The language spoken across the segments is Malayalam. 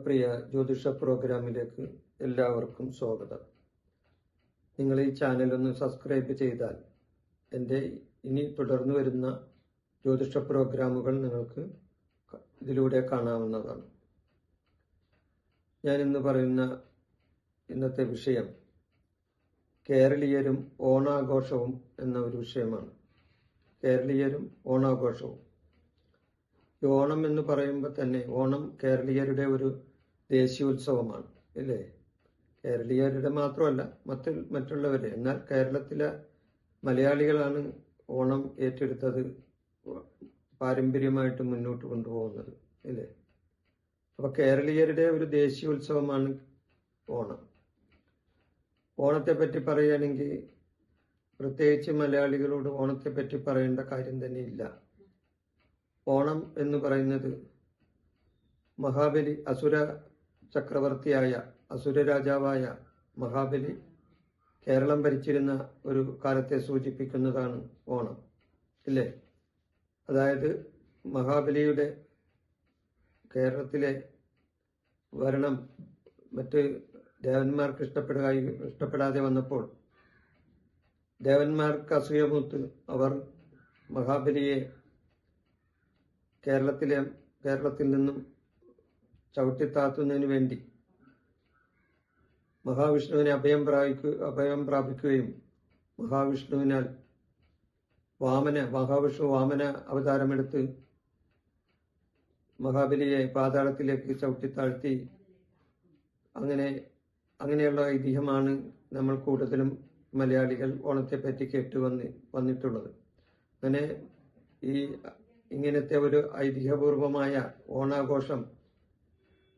യോഗപ്രിയ ജ്യോതിഷ പ്രോഗ്രാമിലേക്ക് എല്ലാവർക്കും സ്വാഗതം. നിങ്ങൾ ഈ ചാനൽ ഒന്ന് സബ്സ്ക്രൈബ് ചെയ്താൽ എന്റെ ഇനി തുടർന്നു വരുന്ന ജ്യോതിഷ പ്രോഗ്രാമുകൾ നിങ്ങൾക്ക് ഇതിലൂടെ കാണാവുന്നതാണ്. ഞാൻ ഇന്ന് പറയുന്ന ഇന്നത്തെ വിഷയം കേരളീയരും ഓണാഘോഷവും എന്ന ഒരു വിഷയമാണ്. കേരളീയരും ഓണാഘോഷവും. ഓണം എന്ന് പറയുമ്പോൾ തന്നെ ഓണം കേരളീയരുടെ ഒരു ദേശീയോത്സവമാണ് അല്ലേ? കേരളീയരുടെ മാത്രമല്ല മറ്റ് മറ്റുള്ളവരെ. എന്നാൽ കേരളത്തിലെ മലയാളികളാണ് ഓണം ഏറ്റെടുത്തത് പാരമ്പര്യമായിട്ട് മുന്നോട്ട് കൊണ്ടുപോകുന്നത് അല്ലേ? അപ്പൊ കേരളീയരുടെ ഒരു ദേശീയോത്സവമാണ് ഓണം. ഓണത്തെ പറ്റി പറയുകയാണെങ്കിൽ പ്രത്യേകിച്ച് മലയാളികളോട് ഓണത്തെ പറ്റി പറയേണ്ട കാര്യം തന്നെ ഇല്ല. ഓണം എന്ന് പറയുന്നത് മഹാബലി അസുര ചക്രവർത്തിയായ അസുര രാജാവായ മഹാബലി കേരളം ഭരിച്ചിരുന്ന ഒരു കാലത്തെ സൂചിപ്പിക്കുന്നതാണ് ഓണം ഇല്ലേ? അതായത് മഹാബലിയുടെ കേരളത്തിലെ ഭരണം മറ്റ് ദേവന്മാർക്ക് ഇഷ്ടപ്പെടുക ഇഷ്ടപ്പെടാതെ വന്നപ്പോൾ ദേവന്മാർക്ക് അസൂയമൂത്ത് അവർ മഹാബലിയെ കേരളത്തിലെ കേരളത്തിൽ നിന്നും ചവിട്ടിത്താത്തുന്നതിന് വേണ്ടി മഹാവിഷ്ണുവിനെ അഭയം പ്രാപിക്കു അഭയം പ്രാപിക്കുകയും മഹാവിഷ്ണുവിനാൽ വാമന മഹാവിഷ്ണു വാമന അവതാരമെടുത്ത് മഹാബലിയെ പാതാളത്തിലേക്ക് ചവിട്ടിത്താഴ്ത്തി. അങ്ങനെ അങ്ങനെയുള്ള ഐതിഹ്യമാണ് നമ്മൾ കൂടുതലും മലയാളികൾ ഓണത്തെ പറ്റി കേട്ടു വന്ന് വന്നിട്ടുള്ളത്. അങ്ങനെ ഈ ഇങ്ങനത്തെ ഒരു ഐതിഹ്യപൂർവമായ ഓണാഘോഷം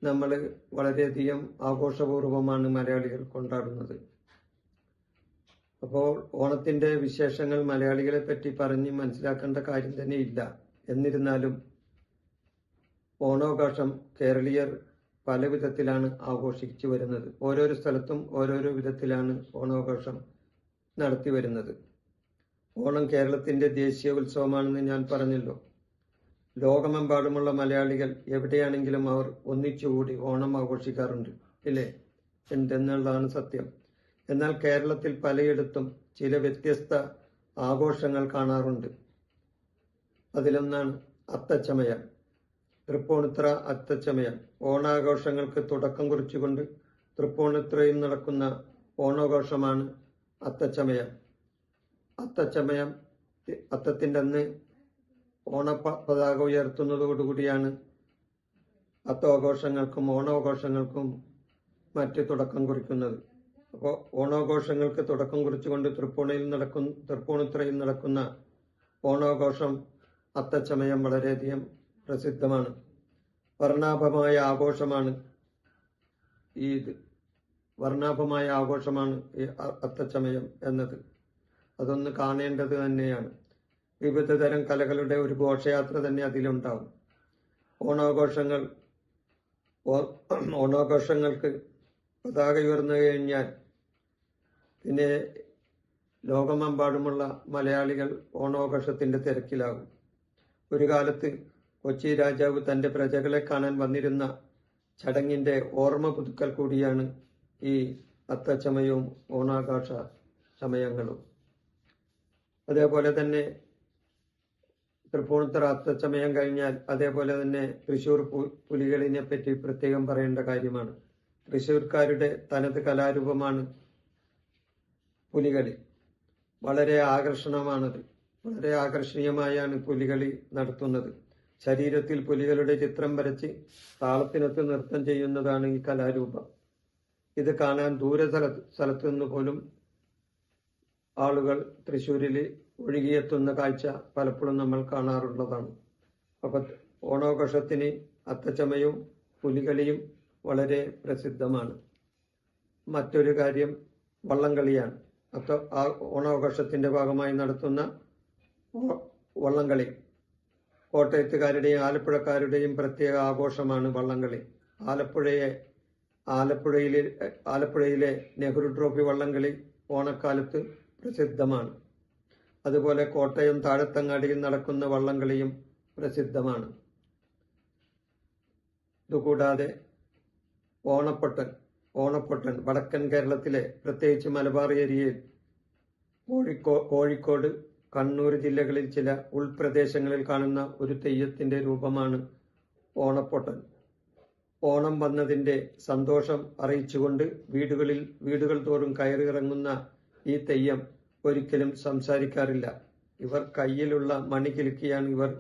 നമ്മൾ വളരെയധികം ആഘോഷപൂർവമാണ് മലയാളികൾ കൊണ്ടാടുന്നത്. അപ്പോൾ ഓണത്തിന്റെ വിശേഷങ്ങൾ മലയാളികളെ പറ്റി പറഞ്ഞ് മനസ്സിലാക്കേണ്ട കാര്യം തന്നെ ഇല്ല എന്നിരുന്നാലും ഓണാഘോഷം കേരളീയർ പല വിധത്തിലാണ് ആഘോഷിച്ചു വരുന്നത്. ഓരോരോ സ്ഥലത്തും ഓരോരോ വിധത്തിലാണ് ഓണാഘോഷം നടത്തി വരുന്നത്. ഓണം കേരളത്തിന്റെ ദേശീയ ഉത്സവമാണെന്ന് ഞാൻ പറഞ്ഞല്ലോ. ലോകമെമ്പാടുമുള്ള മലയാളികൾ എവിടെയാണെങ്കിലും അവർ ഒന്നിച്ചുകൂടി ഓണം ആഘോഷിക്കാറുണ്ട് ഇല്ലേ? എന്തെന്നുള്ളതാണ് സത്യം. എന്നാൽ കേരളത്തിൽ പലയിടത്തും ചില വ്യത്യസ്ത ആഘോഷങ്ങൾ കാണാറുണ്ട്. അതിലൊന്നാണ് അത്തച്ചമയ. തൃപ്പൂണിത്ര അത്തച്ചമയ. ഓണാഘോഷങ്ങൾക്ക് തുടക്കം കുറിച്ചുകൊണ്ട് തൃപ്പൂണിത്രയിൽ നടക്കുന്ന ഓണാഘോഷമാണ് അത്തച്ചമയം. അത്തച്ചമയം അത്തത്തിന്റെ അന്ന് ഓണ പതാക ഉയർത്തുന്നതോടുകൂടിയാണ് അത്താഘോഷങ്ങൾക്കും ഓണാഘോഷങ്ങൾക്കും മറ്റ് തുടക്കം കുറിക്കുന്നത്. അപ്പോൾ ഓണാഘോഷങ്ങൾക്ക് തുടക്കം കുറിച്ചുകൊണ്ട് തൃപ്പൂണിയിൽ നടക്കുന്ന തൃപ്പൂണിത്തുറയിൽ നടക്കുന്ന ഓണാഘോഷം അത്തച്ചമയം വളരെയധികം പ്രസിദ്ധമാണ്. വർണാഭമായ ആഘോഷമാണ് ഈ വർണാഭമായ ആഘോഷമാണ് ഈ അത്തച്ചമയം എന്നത്. അതൊന്ന് കാണേണ്ടത് തന്നെയാണ്. വിവിധ തരം കലകളുടെ ഒരു ഘോഷയാത്ര തന്നെ അതിലുണ്ടാവും. ഓണാഘോഷങ്ങൾ ഓണാഘോഷങ്ങൾക്ക് പതാക ഉയർന്നു കഴിഞ്ഞാൽ പിന്നെ ലോകമെമ്പാടുമുള്ള മലയാളികൾ ഓണാഘോഷത്തിന്റെ തിരക്കിലാകും. ഒരു കാലത്ത് കൊച്ചി രാജാവ് തന്റെ പ്രജകളെ കാണാൻ വന്നിരുന്ന ചടങ്ങിന്റെ ഓർമ്മ പുതുക്കൽ കൂടിയാണ് ഈ അത്തച്ചമയവും ഓണാഘോഷ സമയങ്ങളും. അതേപോലെ തന്നെ തൃപ്പൂണിത്തുറ അത്തച്ചമയം കഴിഞ്ഞാൽ അതേപോലെ തന്നെ തൃശൂർ പുലികളിനെ പറ്റി പ്രത്യേകം പറയേണ്ട കാര്യമാണ്. തൃശൂർക്കാരുടെ തനത് കലാരൂപമാണ് പുലികളി. വളരെ ആകർഷണമാണത്. വളരെ ആകർഷണീയമായാണ് പുലികളി നടത്തുന്നത്. ശരീരത്തിൽ പുലികളുടെ ചിത്രം വരച്ച് താളത്തിനൊത്ത് നൃത്തം ചെയ്യുന്നതാണ് ഈ കലാരൂപം. ഇത് കാണാൻ ദൂര സ്ഥല സ്ഥലത്തു നിന്ന് പോലും ആളുകൾ തൃശ്ശൂരിൽ ഒഴുകിയെത്തുന്ന കാഴ്ച പലപ്പോഴും നമ്മൾ കാണാറുള്ളതാണ്. അപ്പൊ ഓണാഘോഷത്തിന് അത്തച്ചമയവും പുലികളിയും വളരെ പ്രസിദ്ധമാണ്. മറ്റൊരു കാര്യം വള്ളംകളിയാണ്. അത്ത ആ ഓണാഘോഷത്തിന്റെ ഭാഗമായി നടത്തുന്ന വള്ളംകളി. കോട്ടയത്തുകാരുടെയും ആലപ്പുഴക്കാരുടെയും പ്രത്യേക ആഘോഷമാണ് വള്ളംകളി. ആലപ്പുഴയെ ആലപ്പുഴയിലെ ആലപ്പുഴയിലെ നെഹ്റു ട്രോഫി വള്ളംകളി ഓണക്കാലത്ത് പ്രസിദ്ധമാണ്. അതുപോലെ കോട്ടയം താഴത്തങ്ങാടിയിൽ നടക്കുന്ന വള്ളംകളിയും പ്രസിദ്ധമാണ്. ഇതുകൂടാതെ ഓണപ്പൊട്ടൻ ഓണപ്പൊട്ടൻ വടക്കൻ കേരളത്തിലെ പ്രത്യേകിച്ച് മലബാർ ഏരിയയിൽ കോഴിക്കോ കോഴിക്കോട് കണ്ണൂർ ജില്ലകളിൽ ചില ഉൾപ്രദേശങ്ങളിൽ കാണുന്ന ഒരു തെയ്യത്തിന്റെ രൂപമാണ് ഓണപ്പൊട്ടൻ. ഓണം വന്നതിന്റെ സന്തോഷം അറിയിച്ചുകൊണ്ട് വീടുകളിൽ വീടുകൾ തോറും കയറിയിറങ്ങുന്ന ഈ തെയ്യം ഒരിക്കലും സംസാരിക്കാറില്ല. ഇവർ കയ്യിലുള്ള മണി കിലുക്കിയാണ് ഇവർ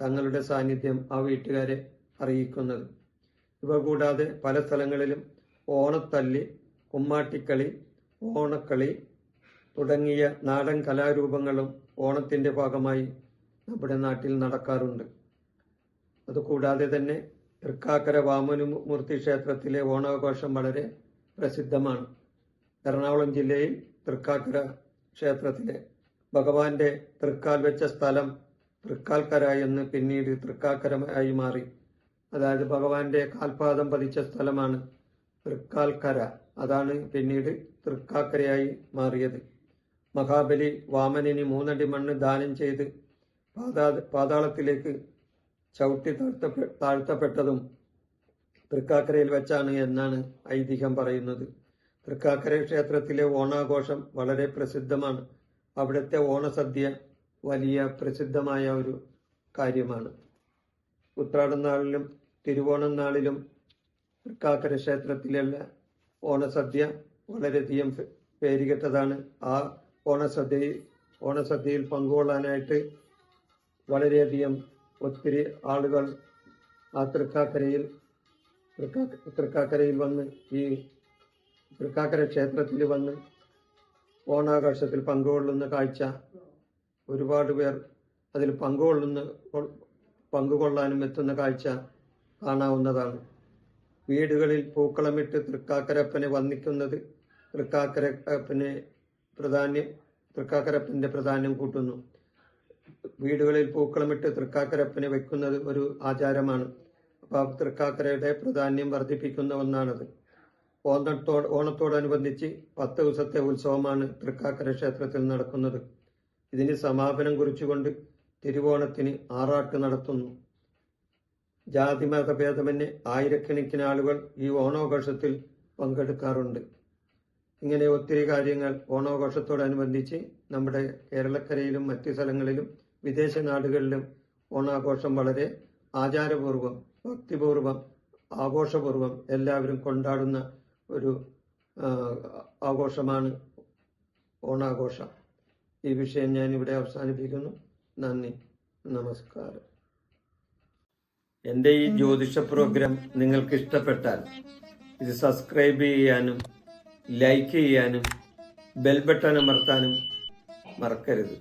തങ്ങളുടെ സാന്നിധ്യം ആ വീട്ടുകാരെ അറിയിക്കുന്നത്. ഇവ കൂടാതെ പല സ്ഥലങ്ങളിലും ഓണത്തല്ലി കുമ്മാട്ടിക്കളി ഓണക്കളി തുടങ്ങിയ നാടൻ കലാരൂപങ്ങളും ഓണത്തിന്റെ ഭാഗമായി നമ്മുടെ നാട്ടിൽ നടക്കാറുണ്ട്. അതുകൂടാതെ തന്നെ തൃക്കാക്കര വാമനമൂർത്തി ക്ഷേത്രത്തിലെ ഓണാഘോഷം വളരെ പ്രസിദ്ധമാണ്. എറണാകുളം ജില്ലയിൽ തൃക്കാക്കര ക്ഷേത്രത്തിലെ ഭഗവാന്റെ തൃക്കാൽ വെച്ച സ്ഥലം തൃക്കാൽക്കര എന്ന് പിന്നീട് തൃക്കാക്കരമായി മാറി. അതായത് ഭഗവാന്റെ കാൽപാദം പതിച്ച സ്ഥലമാണ് തൃക്കാൽക്കര. അതാണ് പിന്നീട് തൃക്കാക്കരയായി മാറിയത്. മഹാബലി വാമനിന് മൂന്നടി മണ്ണ് ദാനം ചെയ്ത് പാതാ പാതാളത്തിലേക്ക് ചവിട്ടി താഴ്ത്തപ്പെ താഴ്ത്തപ്പെട്ടതും തൃക്കാക്കരയിൽ വെച്ചാണ് എന്നാണ് ഐതിഹ്യം പറയുന്നത്. തൃക്കാക്കര ക്ഷേത്രത്തിലെ ഓണാഘോഷം വളരെ പ്രസിദ്ധമാണ്. അവിടുത്തെ ഓണസദ്യ വലിയ പ്രസിദ്ധമായ ഒരു കാര്യമാണ്. ഉത്രാടം നാളിലും തിരുവോണം നാളിലും തൃക്കാക്കര ക്ഷേത്രത്തിലുള്ള ഓണസദ്യ വളരെയധികം പേരുകെട്ടതാണ്. ആ ഓണസദ്യ ഓണസദ്യയിൽ പങ്കുകൊള്ളാനായിട്ട് വളരെയധികം ഒത്തിരി ആളുകൾ ആ തൃക്കാക്കരയിൽ തൃക്കാ- തൃക്കാക്കരയിൽ വന്ന് ഈ തൃക്കാക്കര ക്ഷേത്രത്തിൽ വന്ന് ഓണാഘോഷത്തിൽ പങ്കുകൊള്ളുന്ന കാഴ്ച ഒരുപാട് പേർ അതിൽ പങ്കുകൊള്ളുന്ന പങ്കുകൊള്ളാനും എത്തുന്ന കാഴ്ച കാണാവുന്നതാണ്. വീടുകളിൽ പൂക്കളമിട്ട് തൃക്കാക്കരപ്പനെ വന്ദിക്കുന്നത് തൃക്കാക്കരപ്പനെ പ്രധാന്യം തൃക്കാക്കരപ്പന്റെ പ്രധാന്യം കൂട്ടുന്നു. വീടുകളിൽ പൂക്കളമിട്ട് തൃക്കാക്കരപ്പനെ വെക്കുന്നത് ഒരു ആചാരമാണ്. അപ്പോൾ തൃക്കാക്കരയുടെ പ്രാധാന്യം വർദ്ധിപ്പിക്കുന്ന ഒന്നാണത്. ഓണത്തോ ഓണത്തോടനുബന്ധിച്ച് പത്ത് ദിവസത്തെ ഉത്സവമാണ് തൃക്കാക്കര ക്ഷേത്രത്തിൽ നടക്കുന്നത്. ഇതിന് സമാപനം കുറിച്ചുകൊണ്ട് തിരുവോണത്തിന് ആറാട്ട് നടത്തുന്നു. ജാതി മതഭേദമന്യെ ആയിരക്കണക്കിന് ആളുകൾ ഈ ഓണാഘോഷത്തിൽ പങ്കെടുക്കാറുണ്ട്. ഇങ്ങനെ ഒത്തിരി കാര്യങ്ങൾ ഓണാഘോഷത്തോടനുബന്ധിച്ച് നമ്മുടെ കേരളക്കരയിലും മറ്റ് സ്ഥലങ്ങളിലും വിദേശ നാടുകളിലും ഓണാഘോഷം വളരെ ആചാരപൂർവം ഭക്തിപൂർവം ആഘോഷപൂർവം എല്ലാവരും കൊണ്ടാടുന്ന ഒരു ആഘോഷമാണ് ഓണാഘോഷം. ഈ വിഷയം ഞാൻ ഇവിടെ അവസാനിപ്പിക്കുന്നു. നന്ദി. നമസ്കാരം. എന്റെ ഈ ജ്യോതിഷ പ്രോഗ്രാം നിങ്ങൾക്ക് ഇഷ്ടപ്പെട്ടാൽ ഇത് സബ്സ്ക്രൈബ് ചെയ്യാനും ലൈക്ക് ചെയ്യാനും ബെൽ ബട്ടൺ അമർത്താനും മറക്കരുത്.